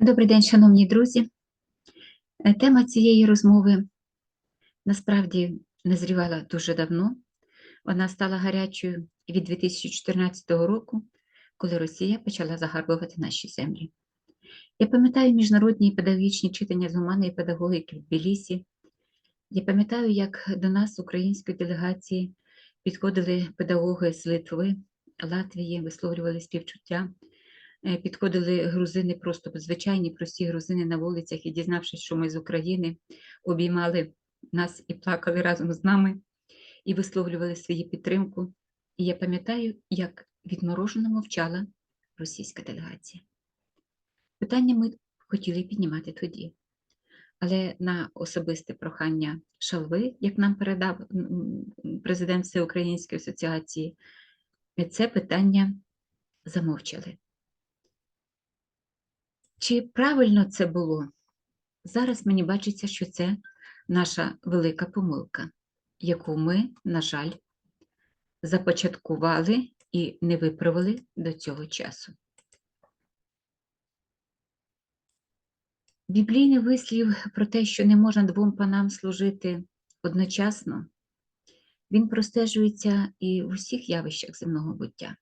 Добрий день, шановні друзі. Е, Тема цієї розмови насправді назрівала дуже давно. Вона стала гарячою від 2014 року, коли Росія почала загарбувати наші землі. Я пам'ятаю міжнародні педагогічні читання з гуманної педагогіки в Тбілісі. Я пам'ятаю, як до нас, української делегації, підходили педагоги з Литви, Латвії, висловлювали співчуття. Е, Підходили грузини, просто звичайні прості грузини на вулицях і, дізнавшись, що ми з України, обіймали нас і плакали разом з нами, і висловлювали свою підтримку. І я пам'ятаю, як відморожено мовчала російська делегація. Питання ми хотіли піднімати тоді. Але на особисте прохання Шалви, як нам передав президент Всеукраїнської асоціації, це питання замовчали. Чи правильно це було? Зараз мені бачиться, що це наша велика помилка, яку ми, на жаль, започаткували і не виправили до цього часу. Біблійний вислів про те, що не можна двом панам служити одночасно, він простежується і в усіх явищах земного буття.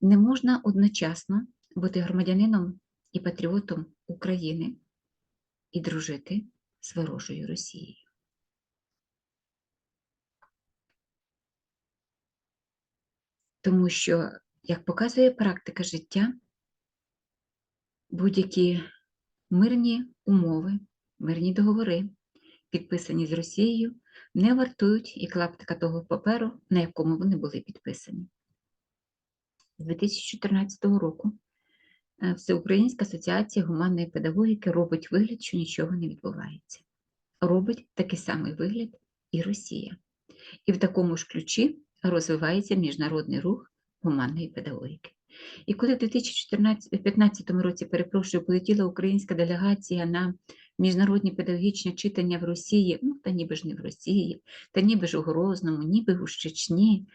Не можна одночасно бути громадянином і патріотом України і дружити з ворожою Росією. Тому що, як показує практика життя, будь-які мирні умови, мирні договори, підписані з Росією, не вартують і клаптика того паперу, на якому вони були підписані. З 2014 року Всеукраїнська асоціація гуманної педагогіки робить вигляд, що нічого не відбувається. Робить такий самий вигляд і Росія. І в такому ж ключі розвивається міжнародний рух гуманної педагогіки. І коли в 2015 році, перепрошую, полетіла українська делегація на міжнародні педагогічні читання в Росії, ну та ніби ж не в Росії, та ніби ж у Грозному, ніби у Чечні,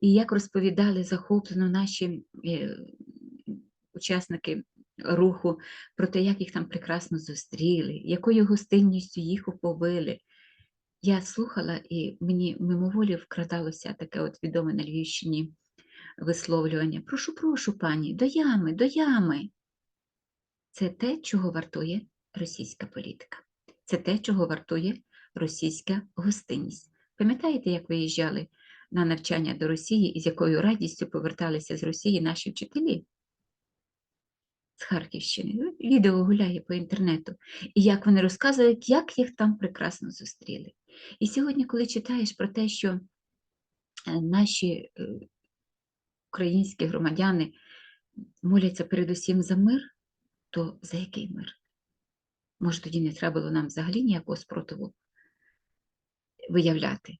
і як розповідали захоплено наші е, учасники руху про те, як їх там прекрасно зустріли, якою гостинністю їх оповили. Я слухала, і мені мимоволі вкрадалося таке от відоме на Львівщині висловлювання. Прошу, прошу, пані, до ями, до ями. Це те, чого вартує російська політика. Це те, чого вартує російська гостинність. Пам'ятаєте, як виїжджали на навчання до Росії і з якою радістю поверталися з Росії наші вчителі? З Харківщини. Відео гуляє по інтернету, і як вони розказують, як їх там прекрасно зустріли. І сьогодні, коли читаєш про те, що е, наші е, українські громадяни моляться передусім за мир, то за який мир? Може, тоді не треба було нам взагалі ніякого спротиву виявляти.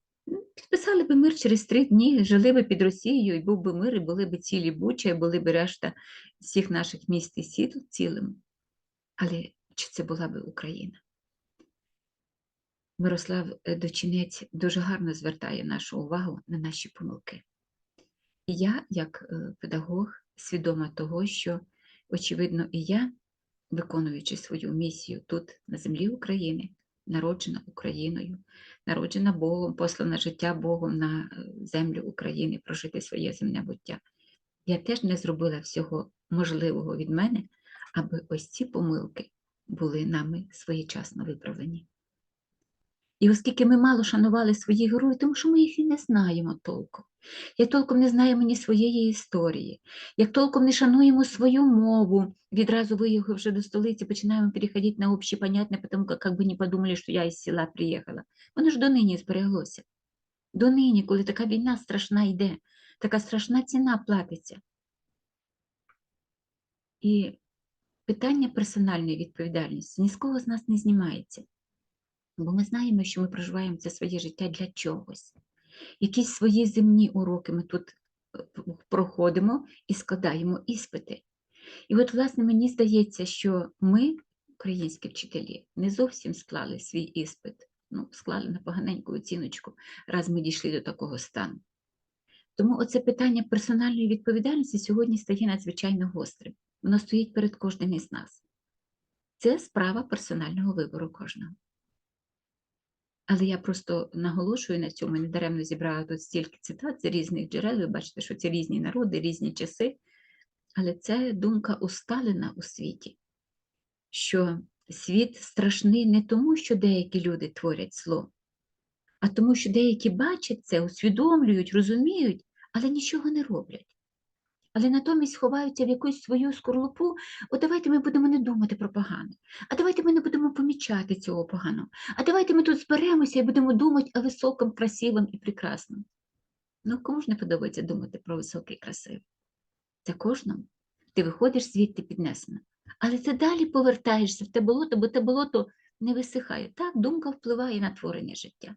Підписали би мир через три дні, жили би під Росією, і був би мир, і були б цілі Буча, і були б решта всіх наших міст і сіл цілим. Але чи це була б Україна? Мирослав е, Дочинець дуже гарно звертає нашу увагу на наші помилки. І я, як е, педагог, свідома того, що, очевидно, і я, виконуючи свою місію тут, на землі України, народжена Україною, народжена Богом, послана життя Богом на е, землю України, прожити своє земне буття. Я теж не зробила всього можливого від мене, аби ось ці помилки були нами своєчасно виправлені. І оскільки ми мало шанували своїх героїв, тому що ми їх і не знаємо толком. Як толком не знаємо ні своєї історії, як толком не шануємо свою мову, відразу виїхавши до столиці, починаємо переходити на общі понятне, тому як, би не подумали, що я із села приїхала. Воно ж донині збереглося. Донині, коли така війна страшна йде, така страшна ціна платиться. І питання персональної відповідальності ні з кого з нас не знімається. Бо ми знаємо, що ми проживаємо це своє життя для чогось. Якісь свої земні уроки ми тут е, проходимо і складаємо іспити. І от, власне, мені здається, що ми, українські вчителі, не зовсім склали свій іспит, ну, склали на поганеньку оціночку, раз ми дійшли до такого стану. Тому оце питання персональної відповідальності сьогодні стає надзвичайно гострим. Воно стоїть перед кожним із нас. Це справа персонального вибору кожного. Але я просто наголошую на цьому, недаремно зібрала тут стільки цитат з різних джерел. Ви бачите, що це різні народи, різні часи. Але це думка усталена у світі, що світ страшний не тому, що деякі люди творять зло, а тому, що деякі бачать це, усвідомлюють, розуміють, але нічого не роблять. Але натомість ховаються в якусь свою скорлупу, от давайте ми будемо не думати про погане, а давайте ми не будемо помічати цього поганого, а давайте ми тут зберемося і будемо думати о високому, красивому і прекрасному. Ну, кому ж не подобається думати про високе і красиве? Це кожному. Ти виходиш звідти піднесено. Але ти далі повертаєшся в те болото, бо те болото не висихає. Так, думка впливає на творення життя.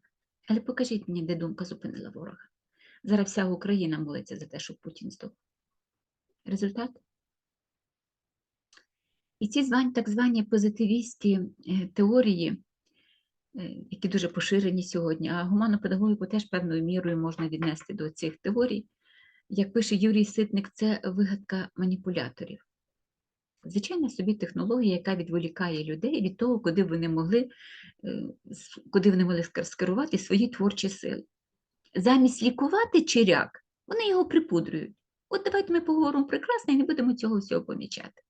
Але покажіть мені, де думка зупинила ворога. Зараз вся Україна молиться за те, щоб Путін здох. Результат? І ці звань, так звані позитивістські е, теорії, е, які дуже поширені сьогодні, а гуманну педагогіку теж певною мірою можна віднести до цих теорій. Як пише Юрій Ситник, це вигадка маніпуляторів. Звичайна собі технологія, яка відволікає людей від того, куди вони могли, е, куди вони могли скерувати свої творчі сили. Замість лікувати чиряк, вони його припудрюють. От давайте ми поговоримо прекрасно і не будемо цього всього помічати.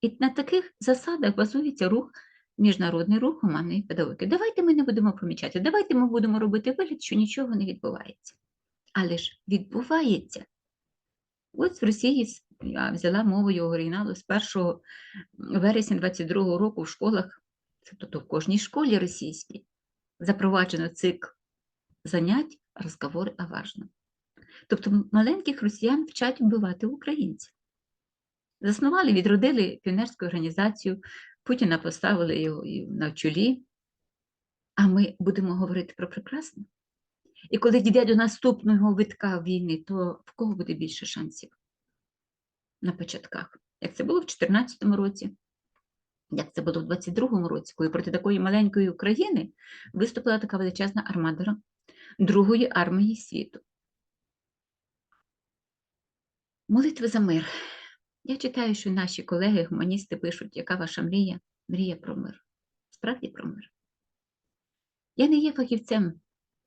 І на таких засадах базується рух, міжнародний рух гуманної педагогіки. Давайте ми не будемо помічати, давайте ми будемо робити вигляд, що нічого не відбувається. Але ж відбувається. Ось в Росії я взяла мовою оригіналу з 1 вересня 22 року в школах, тобто в кожній школі російській, запроваджено цикл занять, розговори о важном. Тобто маленьких росіян вчать вбивати українців. Заснували, відродили піонерську організацію, Путіна поставили його на чолі, а ми будемо говорити про прекрасне. І коли дійде до наступного витка війни, то в кого буде більше шансів на початках? Як це було в 2014 році, як це було в 2022 році, коли проти такої маленької України виступила така величезна армада Другої армії світу. Молитви за мир. Я читаю, що наші колеги, гуманісти пишуть, яка ваша мрія? Мрія про мир. Справді про мир. Я не є фахівцем,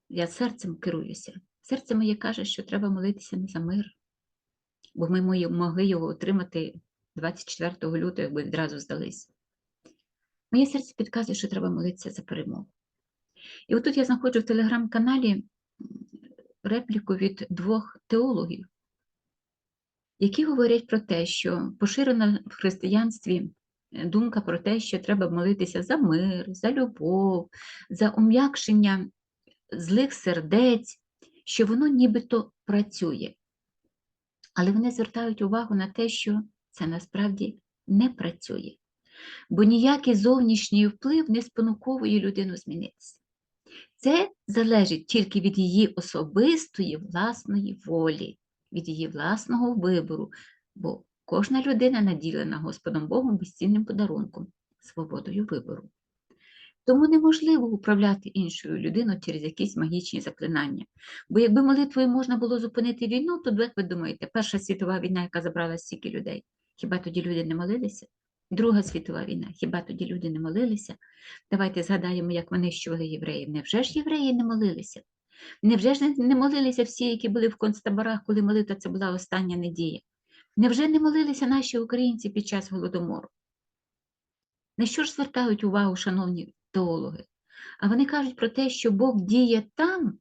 я серцем керуюся. Серце моє каже, що треба молитися не за мир, бо ми могли його отримати 24 лютого, якби відразу здались. Моє серце підказує, що треба молитися за перемогу. І отут я знаходжу в телеграм-каналі репліку від двох теологів які говорять про те, що поширена в християнстві е, думка про те, що треба молитися за мир, за любов, за ум'якшення злих сердець, що воно нібито працює. Але вони звертають увагу на те, що це насправді не працює, бо ніякий зовнішній вплив не спонуковує людину змінитися. Це залежить тільки від її особистої власної волі від її власного вибору, бо кожна людина наділена Господом Богом безцінним подарунком, свободою вибору. Тому неможливо управляти іншою людиною через якісь магічні заклинання. Бо якби молитвою можна було зупинити війну, то як ви думаєте, Перша світова війна, яка забрала стільки людей, хіба тоді люди не молилися? Друга світова війна, хіба тоді люди не молилися? Давайте згадаємо, як вони щували євреїв. Невже ж євреї не молилися? Невже ж не молилися всі, які були в концтаборах, коли молитва це була остання недія? Невже не молилися наші українці під час голодомору? На що ж звертають увагу, шановні теологи? А вони кажуть про те, що Бог діє там,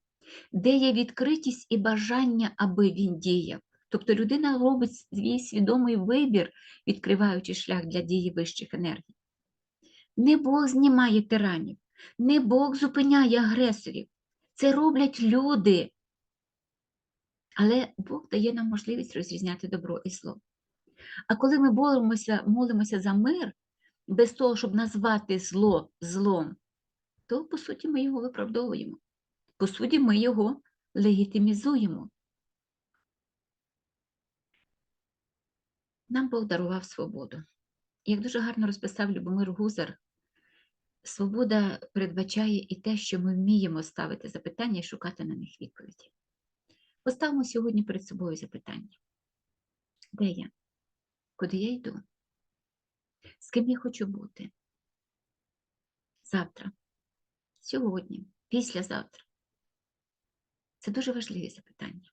де є відкритість і бажання, аби він діяв. Тобто людина робить свій свідомий вибір, відкриваючи шлях для дії вищих енергій. Не Бог знімає тиранів, не Бог зупиняє агресорів, це роблять люди. Але Бог дає нам можливість розрізняти добро і зло. А коли ми боремося, молимося за мир, без того, щоб назвати зло злом, то, по суті, ми його виправдовуємо. По суті, ми його легітимізуємо. Нам Бог дарував свободу. Як дуже гарно розписав Любомир Гузар Свобода передбачає і те, що ми вміємо ставити запитання і шукати на них відповіді. Поставимо сьогодні перед собою запитання. Де я? Куди я йду? З ким я хочу бути? Завтра, сьогодні, післязавтра. Це дуже важливі запитання.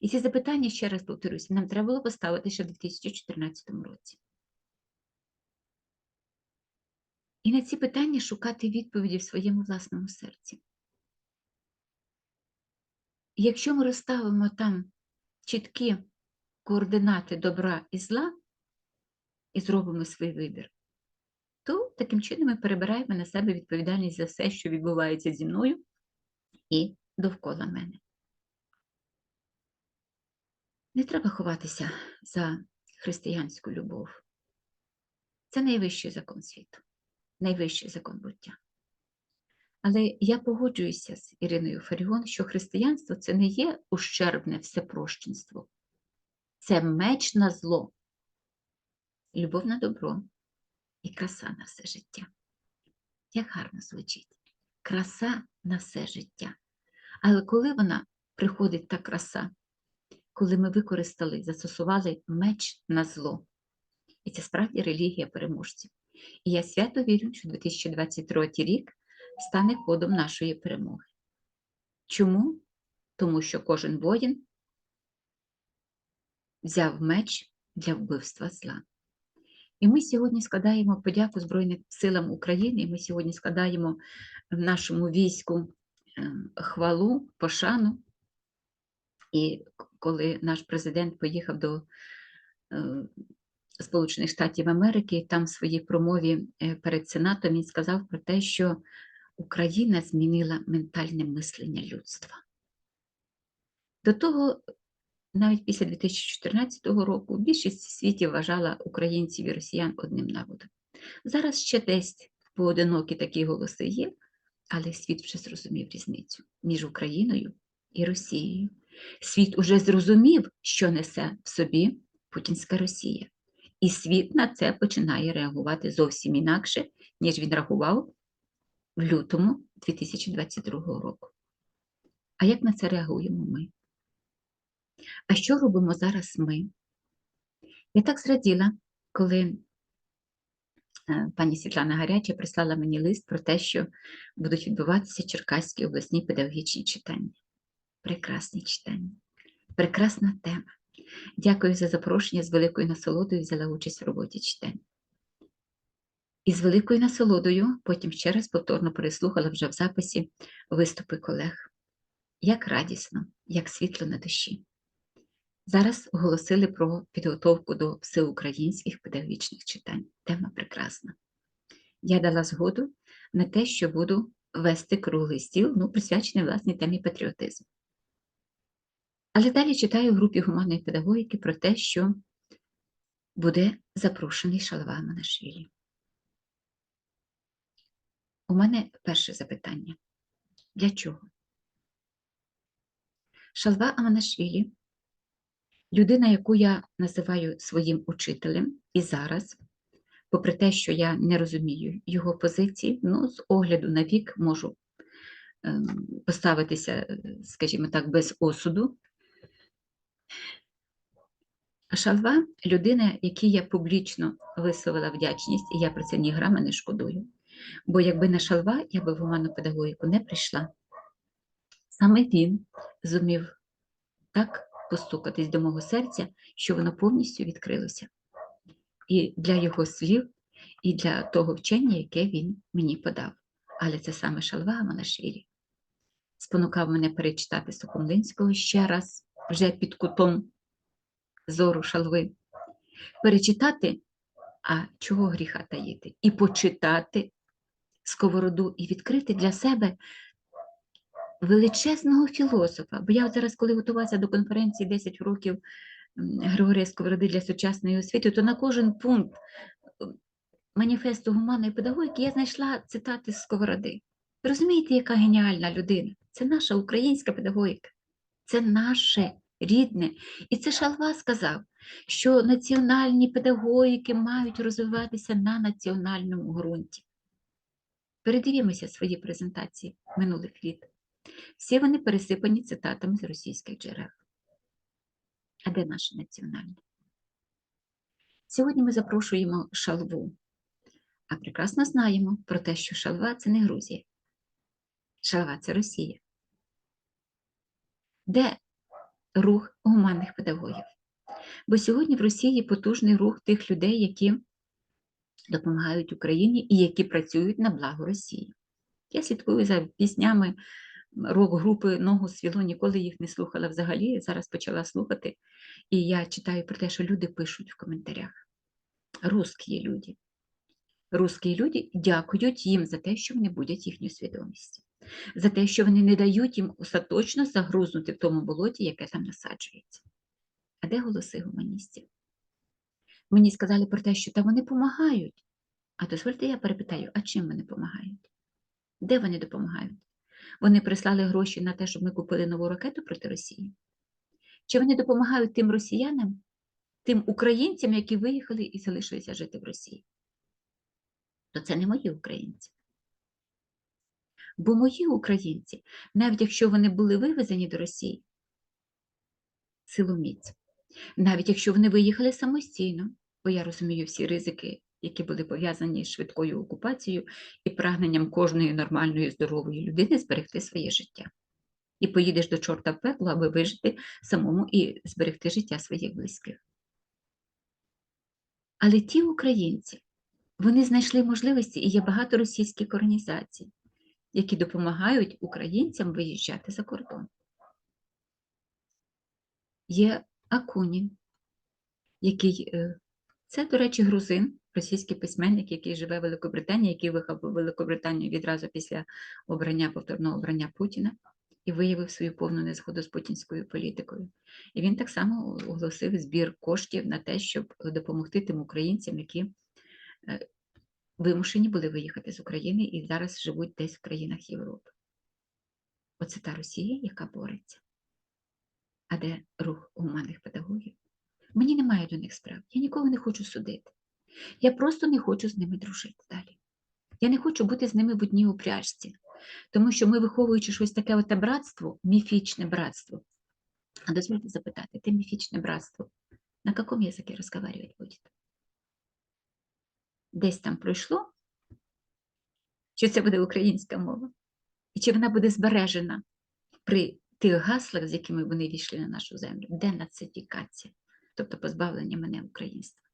І ці запитання, ще раз повторюсь, нам треба було поставити ще в 2014 році. І на ці питання шукати відповіді в своєму власному серці. Якщо ми розставимо там чіткі координати добра і зла і зробимо свій вибір, то таким чином ми перебираємо на себе відповідальність за все, що відбувається зі мною і довкола мене. Не треба ховатися за християнську любов. Це найвищий закон світу, найвищий закон буття. Але я погоджуюся з Іриною Фаріон, що християнство це не є ущербне всепрощенство, це меч на зло, любов на добро і краса на все життя. Як гарно звучить. Краса на все життя. Але коли вона приходить та краса, коли ми використали, застосували меч на зло. І це справді релігія переможців. І я свято вірю, що 2023 рік стане ходом нашої перемоги. Чому? Тому що кожен воїн взяв меч для вбивства зла. І ми сьогодні складаємо подяку Збройним силам України, і ми сьогодні складаємо в нашому війську ем, хвалу, пошану. І коли наш президент поїхав до е, Сполучених Штатів Америки, там в своїй промові е, перед Сенатом він сказав про те, що Україна змінила ментальне мислення людства. До того, навіть після 2014 року, більшість в світі вважала українців і росіян одним народом. Зараз ще десь поодинокі такі голоси є, але світ вже зрозумів різницю між Україною і Росією. Світ уже зрозумів, що несе в собі Путінська Росія. І світ на це починає реагувати зовсім інакше, ніж він реагував в лютому 2022 року. А як на це реагуємо ми? А що робимо зараз ми? Я так зраділа, коли е, пані Світлана Гаряча прислала мені лист про те, що будуть відбуватися Черкаські обласні педагогічні читання. Прекрасні читання, прекрасна тема. Дякую за запрошення з великою насолодою взяла участь в роботі читань. І з великою насолодою потім ще раз повторно переслухала вже в записі виступи колег. Як радісно, як світло на душі. Зараз оголосили про підготовку до всеукраїнських педагогічних читань. Тема прекрасна. Я дала згоду на те, що буду вести круглий стіл, ну, присвячений власній темі патріотизму. Але далі читаю в групі гуманної педагогіки про те, що буде запрошений Шалва Манашвілі. У мене перше запитання. Для чого? Шалва Аманашвілі людина, яку я називаю своїм учителем і зараз, попри те, що я не розумію його позиції, ну, з огляду на вік можу ем, поставитися, скажімо так, без осуду. Шалва людина, якій я публічно висловила вдячність, і я про це ні грама не шкодую. Бо якби не шалва, я би в гуманну педагогіку не прийшла. Саме він зумів так постукатись до мого серця, що воно повністю відкрилося. І для його слів, і для того вчення, яке він мені подав. Але це саме Шалва Аманашвілі. Спонукав мене перечитати Сухомлинського ще раз, вже під кутом зору шалви, перечитати, а чого гріха таїти, і почитати сковороду, і відкрити для себе величезного філософа. Бо я зараз, коли готувалася до конференції 10 років Григорія Сковороди для сучасної освіти, то на кожен пункт маніфесту гуманної педагогіки я знайшла цитати з Сковороди. Розумієте, яка геніальна людина? Це наша українська педагогіка, це наше рідне. І це Шалва сказав, що національні педагогіки мають розвиватися на національному ґрунті. Передивімося свої презентації минулих літ. Всі вони пересипані цитатами з російських джерел. А де наше національне? Сьогодні ми запрошуємо шалву А прекрасно знаємо про те, що Шалва це не Грузія. Шалва це Росія. Де рух гуманних педагогів? Бо сьогодні в Росії потужний рух тих людей, які допомагають Україні і які працюють на благо Росії. Я слідкую за піснями рок-групи Ногу свіло, ніколи їх не слухала взагалі. Зараз почала слухати, і я читаю про те, що люди пишуть в коментарях. Русські люди. Русські люди дякують їм за те, що вони будуть їхню свідомість, за те, що вони не дають їм остаточно загрузнути в тому болоті, яке там насаджується. А де голоси гуманістів? Мені сказали про те, що та вони допомагають. А дозвольте, я перепитаю, а чим вони допомагають? Де вони допомагають? Вони прислали гроші на те, щоб ми купили нову ракету проти Росії? Чи вони допомагають тим росіянам, тим українцям, які виїхали і залишилися жити в Росії? То це не мої українці. Бо мої українці, навіть якщо вони були вивезені до Росії, силоміць, навіть якщо вони виїхали самостійно, бо я розумію всі ризики, які були пов'язані з швидкою окупацією і прагненням кожної нормальної здорової людини зберегти своє життя. І поїдеш до чорта в пекло, аби вижити самому і зберегти життя своїх близьких. Але ті українці, вони знайшли можливості, і є багато російських організацій, які допомагають українцям виїжджати за кордон. Є Акунін, який е, це, до речі, грузин, російський письменник, який живе в Великобританії, який виїхав в Великобританію відразу після обрання повторного обрання Путіна і виявив свою повну незгоду з путінською політикою. І він так само оголосив збір коштів на те, щоб допомогти тим українцям, які е, вимушені були виїхати з України і зараз живуть десь в країнах Європи. Оце та Росія, яка бореться. А де рух гуманних педагогів? Мені немає до них справ. Я нікого не хочу судити. Я просто не хочу з ними дружити далі. Я не хочу бути з ними в одній упряжці, тому що ми, виховуючи щось таке оте братство, міфічне братство. А дозвольте запитати, те міфічне братство, на якому язикі розмовляти будете? Десь там пройшло, що це буде українська мова, і чи вона буде збережена при тих гаслах, з якими вони війшли на нашу землю, денацифікація, тобто позбавлення мене українства.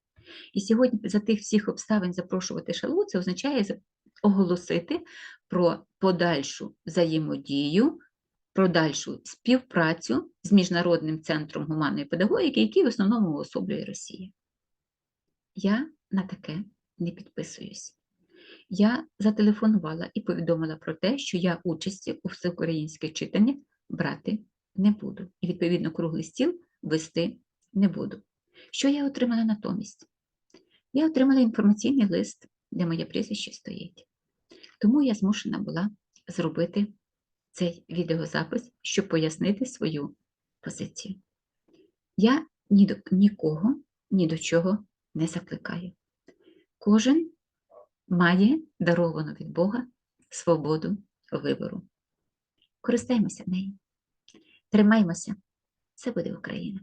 І сьогодні за тих всіх обставин запрошувати шалу, це означає оголосити про подальшу взаємодію, про дальшу співпрацю з Міжнародним центром гуманної педагогіки, який в основному уособлює Росія. Я на таке не підписуюсь. Я зателефонувала і повідомила про те, що я участі у всеукраїнських читаннях брати не буду. І, відповідно, круглий стіл вести не буду. Що я отримала натомість? Я отримала інформаційний лист, де моє прізвище стоїть. Тому я змушена була зробити цей відеозапис, щоб пояснити свою позицію. Я ні до нікого, ні до чого не закликаю. Кожен має даровану від Бога свободу вибору. Користаймося нею. Тримаймося. Це буде Україна.